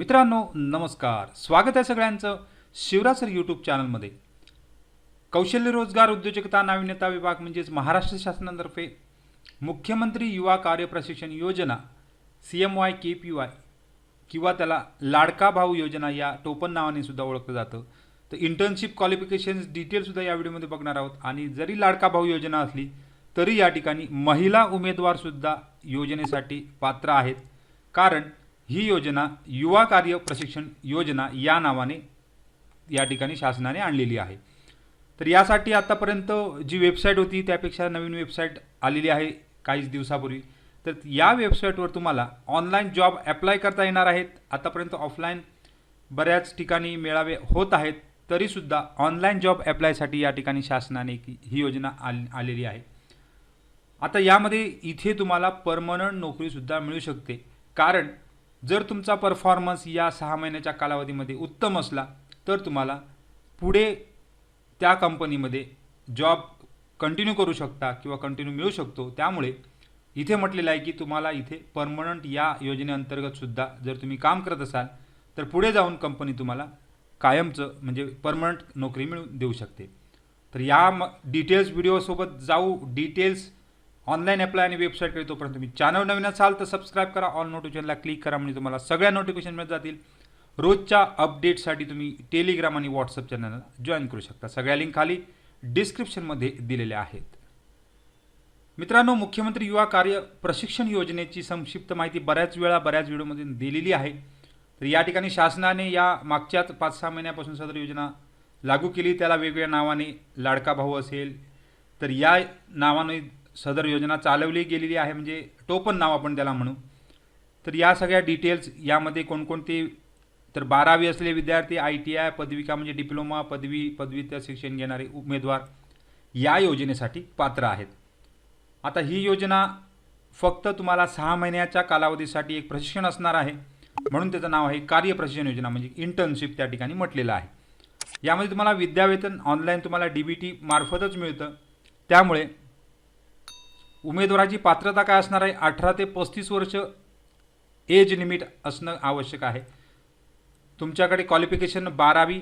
मित्रांनो नमस्कार. स्वागत आहे सगळ्यांचं शिवरासर यूट्यूब चॅनलमध्ये कौशल्य रोजगार उद्योजकता नाविन्यता विभाग म्हणजेच महाराष्ट्र शासनातर्फे मुख्यमंत्री युवा कार्य प्रशिक्षण योजना C M Y K P Y किंवा त्याला लाडका भाऊ योजना या टोपण नावाने सुद्धा ओळखलं जातं. तर इंटर्नशिप क्वालिफिकेशन्स डिटेलसुद्धा या व्हिडिओमध्ये बघणार आहोत. आणि जरी लाडका भाऊ योजना असली तरी या ठिकाणी महिला उमेदवारसुद्धा योजनेसाठी पात्र आहेत. कारण ही योजना युवा कार्य प्रशिक्षण योजना या नावाने या ठिकाणी शासनाने आणलेली आहे. तर यासाठी आत्तापर्यंत जी वेबसाईट होती त्यापेक्षा नवीन वेबसाईट आलेली आहे काहीच दिवसापूर्वी. तर या वेबसाईटवर तुम्हाला ऑनलाईन जॉब अप्लाय करता येणार आहेत. आतापर्यंत ऑफलाईन बऱ्याच ठिकाणी मेळावे होत आहेत. तरीसुद्धा ऑनलाईन जॉब अप्लायसाठी या ठिकाणी शासनाने ही योजना आल आलेली आहे. आता यामध्ये इथे तुम्हाला परमनंट नोकरीसुद्धा मिळू शकते. कारण जर तुमचा परफॉर्मन्स या सहा महिन्याच्या कालावधीमध्ये उत्तम असला तर तुम्हाला पुढे त्या कंपनीमध्ये जॉब कंटिन्यू करू शकता किंवा कंटिन्यू मिळू शकतो. त्यामुळे इथे म्हटलेलं आहे की तुम्हाला इथे परमनंट या योजनेअंतर्गतसुद्धा जर तुम्ही काम करत असाल तर पुढे जाऊन कंपनी तुम्हाला कायमचं म्हणजे परमनंट नोकरी मिळून देऊ शकते. तर या म डिटेल्स व्हिडिओसोबत जाऊ. डिटेल्स ऑनलाईन अप्लाय आणि वेबसाईटकडे तोपर्यंत तुम्ही चॅनल नवीन असाल तर सबस्क्राईब करा. ऑल नोटिफिकेशनला क्लिक करा म्हणजे तुम्हाला सगळ्या नोटिफिकेशन मिळत जातील. रोजच्या अपडेटसाठी तुम्ही टेलिग्राम आणि व्हॉट्सअप चॅनलला जॉईन करू शकता. सगळ्या लिंक खाली डिस्क्रिप्शनमध्ये दिलेल्या आहेत. मित्रांनो मुख्यमंत्री युवा कार्य प्रशिक्षण योजनेची संक्षिप्त माहिती बऱ्याच वेळा बऱ्याच व्हिडिओमध्ये दिलेली आहे. तर या ठिकाणी शासनाने या मागच्याच पाच सहा महिन्यापासून सदर योजना लागू केली. त्याला वेगवेगळ्या नावाने लाडका भाऊ असेल तर या नावाने सदर योजना चालवली गेलेली आहे म्हणजे टोपण नाव आपण त्याला म्हणू. तर या सगळ्या डिटेल्स यामध्ये कोणकोणते तर बारावी असलेले विद्यार्थी आय टी आय पदविका म्हणजे डिप्लोमा पदवी पदवीतर शिक्षण घेणारे उमेदवार या योजनेसाठी पात्र आहेत. आता ही योजना फक्त तुम्हाला सहा महिन्याच्या कालावधीसाठी एक प्रशिक्षण असणार आहे. म्हणून त्याचं नाव आहे कार्य प्रशिक्षण योजना म्हणजे इंटर्नशिप त्या ठिकाणी म्हटलेलं आहे. यामध्ये तुम्हाला विद्यावेतन ऑनलाईन तुम्हाला डी बी टी मार्फतच मिळतं. त्यामुळे उमेदवाराची पात्रता काय असणार आहे? अठरा ते पस्तीस वर्ष एज लिमिट असणं आवश्यक आहे. तुमच्याकडे क्वालिफिकेशन बारावी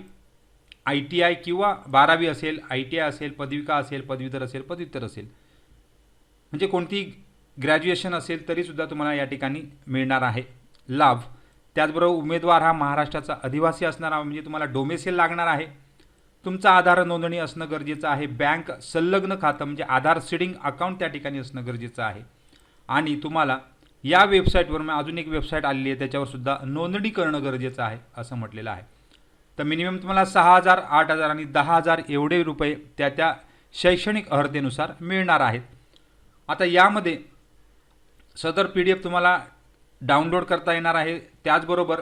आय टी आय किंवा बारावी असेल आय टी आय असेल पदविका असेल पदवीधर असेल पदव्युत्तर असेल. म्हणजे कोणती ग्रॅज्युएशन असेल तरीसुद्धा तुम्हाला या ठिकाणी मिळणार आहे. लाभ. त्याचबरोबर उमेदवार हा महाराष्ट्राचा अधिवासी असणारा म्हणजे तुम्हाला डोमेसेल लागणार आहे. तुमचा आधार नोंदणी असणं गरजेचं आहे. बँक संलग्न खातं म्हणजे आधार सीडिंग अकाउंट त्या ठिकाणी असणं गरजेचं आहे. आणि तुम्हाला या वेबसाईटवर मग अजून एक वेबसाईट आलेली आहे त्याच्यावरसुद्धा नोंदणी करणं गरजेचं आहे असं म्हटलेलं आहे. तर मिनिमम तुम्हाला सहा हजार आठ हजार आणि दहा हजार एवढे रुपये त्या त्या शैक्षणिक अर्हतेनुसार मिळणार आहेत. आता यामध्ये सदर पी डी एफ तुम्हाला डाउनलोड करता येणार आहे. त्याचबरोबर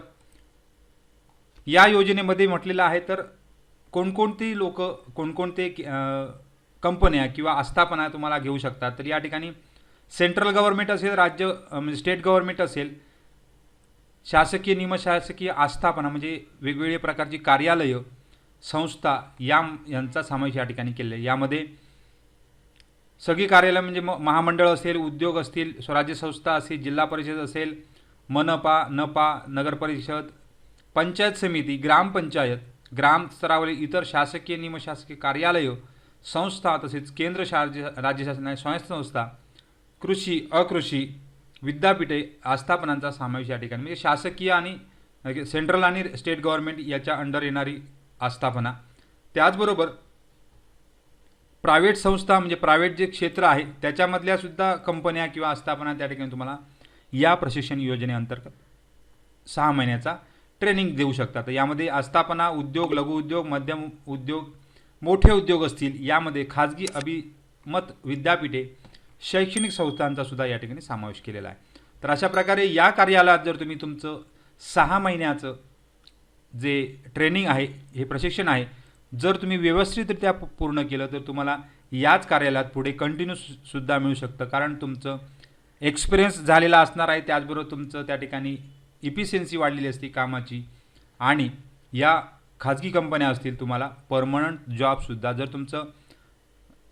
या योजनेमध्ये म्हटलेलं आहे तर कोणकोणती लोक कोणकोणते कंपन्या किंवा आस्थापना तुम्हाला घेऊ शकतात? तर या ठिकाणी सेंट्रल गव्हर्नमेंट असेल राज्य म्हणजे स्टेट गव्हर्नमेंट असेल शासकीय निमशासकीय आस्थापना म्हणजे वेगवेगळ्या प्रकारची कार्यालयं संस्था या यांचा समावेश या ठिकाणी केलेला आहे. यामध्ये सगळी कार्यालय म्हणजे म महामंडळ असेल उद्योग असतील स्वराज्य संस्था असेल जिल्हा परिषद असेल मनपा नपा नगरपरिषद पंचायत समिती ग्रामपंचायत ग्रामस्तरावरील इतर शासकीय निमशासकीय कार्यालयं संस्था तसेच केंद्र शार्ज राज्य शासनाच्या स्वायत्त संस्था कृषी अकृषी विद्यापीठे आस्थापनांचा समावेश या ठिकाणी म्हणजे शासकीय आणि म्हणजे सेंट्रल आणि स्टेट गव्हर्नमेंट याच्या अंडर येणारी आस्थापना. त्याचबरोबर प्रायव्हेट संस्था म्हणजे प्रायव्हेट जे क्षेत्र आहे त्याच्यामधल्या सुद्धा कंपन्या किंवा आस्थापना त्या ठिकाणी तुम्हाला या प्रशिक्षण योजनेअंतर्गत सहा महिन्याचा ट्रेनिंग देऊ शकतात. तर यामध्ये आस्थापना उद्योग लघुउद्योग मध्यम उद्योग मोठे उद्योग असतील यामध्ये खाजगी अभिमत विद्यापीठे शैक्षणिक संस्थांचा सुद्धा या ठिकाणी समावेश केलेला आहे. तर अशा प्रकारे या कार्यालयात जर तुम्ही तुमचं सहा महिन्याचं जे ट्रेनिंग आहे हे प्रशिक्षण आहे जर तुम्ही व्यवस्थितरित्या पूर्ण केलं तर तुम्हाला याच कार्यालयात पुढे कंटिन्यू सुद्धा मिळू शकतं. कारण तुमचं एक्सपिरियन्स झालेला असणार आहे त्याचबरोबर तुमचं त्या ठिकाणी इफिशियन्सी वाढलेली असते कामाची. आणि या खाजगी कंपन्या असतील तुम्हाला परमनंट जॉबसुद्धा जर तुमचं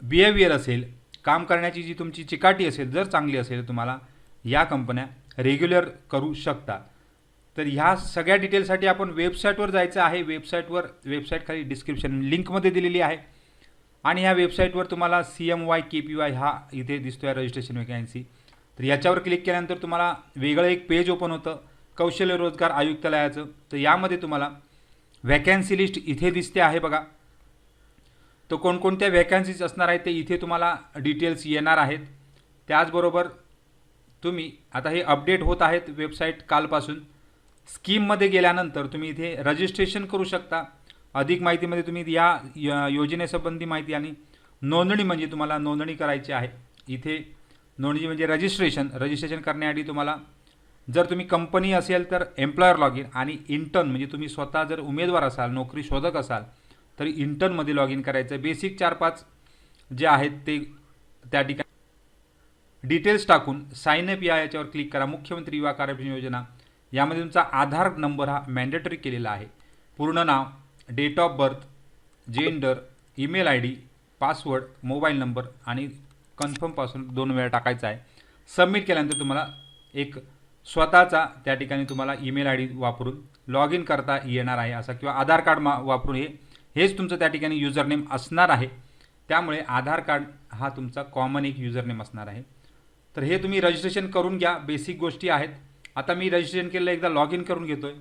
बिहेवियर असेल काम करण्याची जी तुमची चिकाटी असेल जर चांगली असेल तुम्हाला या कंपन्या रेग्युलर करू शकता तर ह्या सगळ्या डिटेलसाठी आपण वेबसाईटवर जायचं आहे. वेबसाईटवर वेबसाईट खाली डिस्क्रिप्शन लिंकमध्ये दिलेली आहे. आणि ह्या वेबसाईटवर तुम्हाला C M Y K P Y हा इथे दिसतो आहे रजिस्ट्रेशन वेकॅन्सी तर याच्यावर क्लिक केल्यानंतर तुम्हाला वेगळं एक पेज ओपन होतं. कौशल्य रोजगार आयुक्तालयाचं तर यामध्ये तुम्हाला व्हॅकॅन्सी लिस्ट इथे दिसते आहे बघा. तर कोणकोणत्या व्हॅकन्सीज असणार आहेत ते इथे तुम्हाला डिटेल्स येणार आहेत. त्याचबरोबर तुम्ही आता हे अपडेट होत आहेत वेबसाईट कालपासून. स्कीममध्ये गेल्यानंतर तुम्ही इथे रजिस्ट्रेशन करू शकता. अधिक माहितीमध्ये तुम्ही या य- योजनेसंबंधी माहिती आणि नोंदणी म्हणजे तुम्हाला नोंदणी करायची आहे. इथे नोंदणी म्हणजे रजिस्ट्रेशन रजिस्ट्रेशन करण्यासाठी तुम्हाला जर तुम्ही कंपनी असेल तर एम्प्लॉयर लॉग इन आणि इंटर्न म्हणजे तुम्ही स्वतः जर उमेदवार असाल नोकरी शोधक असाल तर इंटर्नमध्ये लॉग इन करायचं. बेसिक चार पाच जे आहेत ते त्या ठिकाणी. डिटेल्स टाकून साइन अप या याच्यावर क्लिक करा. मुख्यमंत्री युवा कार्यक्रम योजना. यामध्ये तुमचा आधार नंबर हा मॅन्डेटरी केलेला आहे. पूर्ण नाव date of birth gender email I D password mobile number आणि कन्फर्मपासून दोन वेळा टाकायचा आहे. सबमिट केल्यानंतर तुम्हाला एक स्वतःचा त्या ठिकाणी तुम्हाला ईमेल आय डी वापरून लॉग इन करता येणार आहे असा किंवा आधार कार्ड मा वापरून हे हेच तुमचं त्या ठिकाणी युजर नेम असणार आहे. त्यामुळे आधार कार्ड हा तुमचा कॉमन एक युजर नेम असणार आहे. तर हे तुम्ही रजिस्ट्रेशन करून घ्या. बेसिक गोष्टी आहेत. आता मी रजिस्ट्रेशन केलं एकदा लॉग इन करून घेतो आहे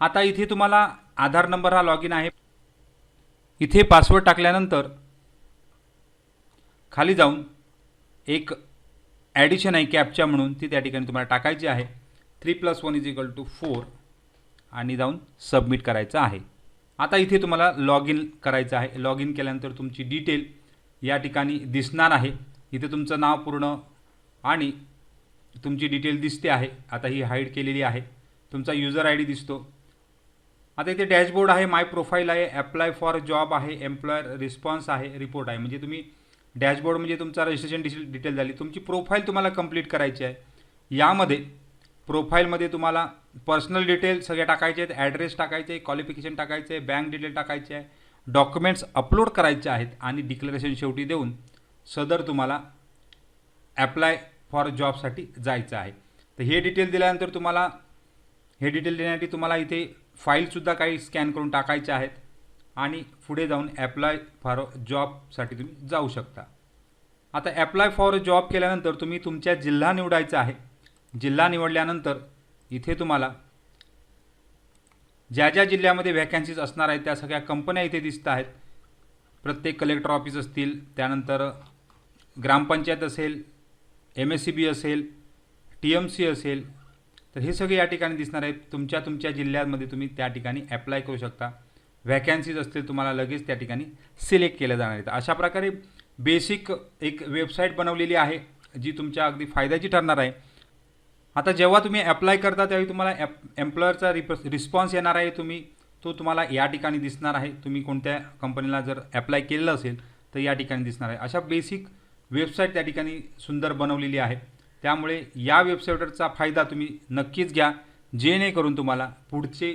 आता इथे तुम्हाला आधार नंबर हा लॉग इन आहे. इथे पासवर्ड टाकल्यानंतर खाली जाऊन एक ॲडिशन आहे कॅपच्या म्हणून ती त्या ठिकाणी तुम्हाला टाकायची आहे. Three plus one is equal to four आणि जाऊन सबमिट करायचं आहे. आता इथे तुम्हाला लॉग इन करायचं आहे. लॉग इन केल्यानंतर तुमची डिटेल या ठिकाणी दिसणार आहे. इथे तुमचं नाव पूर्ण आणि तुमची डिटेल दिसते आहे. आता ही हाईड केलेली आहे. तुमचा युजर आय डी दिसतो. आता इथे डॅशबोर्ड आहे माय प्रोफाईल आहे अप्लाय फॉर जॉब आहे एम्प्लॉयर रिस्पॉन्स आहे रिपोर्ट आहे. म्हणजे तुम्ही डॅशबोर्ड म्हणजे तुमचा रजिस्ट्रेशन डिटेल डिटेल झाली. तुमची प्रोफाईल तुम्हाला कंप्लीट करायची आहे. यामध्ये प्रोफाईलमध्ये तुम्हाला पर्सनल डिटेल सगळे टाकायचे आहेत. ॲड्रेस टाकायचे आहे क्वालिफिकेशन टाकायचे आहे बँक डिटेल टाकायचे आहे. डॉक्युमेंट्स अपलोड करायचे आहेत आणि डिक्लरेशन शेवटी देऊन सदर तुम्हाला ॲप्लाय फॉर जॉबसाठी जायचं आहे. तर हे डिटेल दिल्यानंतर तुम्हाला हे डिटेल देण्यासाठी तुम्हाला इथे फाईलसुद्धा काही स्कॅन करून टाकायच्या आहेत. आणि पुढे जाऊन ॲप्लाय फॉर जॉबसाठी तुम्ही जाऊ शकता. आता ॲप्लाय फॉर जॉब केल्यानंतर तुम्ही तुमच्या जिल्हा निवडायचा आहे. जिल्हा निवडल्यानंतर इथे तुम्हाला ज्या ज्या जिल्ह्यामध्ये व्हॅकन्सीज असणार आहेत त्या सगळ्या कंपन्या इथे दिसत आहेत. प्रत्येक कलेक्टर ऑफिस असतील त्यानंतर ग्रामपंचायत असेल एम एस सी बी असेल टी एम सी असेल तर हे सगळे या ठिकाणी दिसणार आहेत. तुमच्या तुमच्या जिल्ह्यामध्ये तुम्ही त्या ठिकाणी ॲप्लाय करू शकता. व्हॅकन्सीज असतील तुम्हाला लगेच त्या ठिकाणी सिलेक्ट केल्या जाणार आहेत. अशा प्रकारे बेसिक एक वेबसाईट बनवलेली आहे जी तुमच्या अगदी फायद्याची ठरणार आहे. आता जेव्हा तुम्ही अप्लाय करता त्यावेळी तुम्हाला ॲप एम्प्लॉयरचा रिप रिस्पॉन्स येणार आहे. तुम्ही तो तुम्हाला या ठिकाणी दिसणार आहे. तुम्ही कोणत्या कंपनीला जर अप्लाय केलेलं असेल तर या ठिकाणी दिसणार आहे. अशा बेसिक वेबसाईट त्या ठिकाणी सुंदर बनवलेली आहे. त्यामुळे या वेबसाईटचा फायदा तुम्ही नक्कीच घ्या. जेणेकरून तुम्हाला पुढचे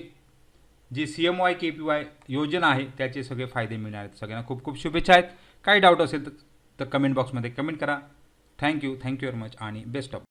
जी C M Y K P Y योजना आहे त्याचे सगळे फायदे मिळणार आहेत. सगळ्यांना खूप खूप शुभेच्छा आहेत. काही डाऊट असेल तर तर कमेंट बॉक्समध्ये कमेंट करा. Thank you thank you very much आणि बेस्ट ऑफ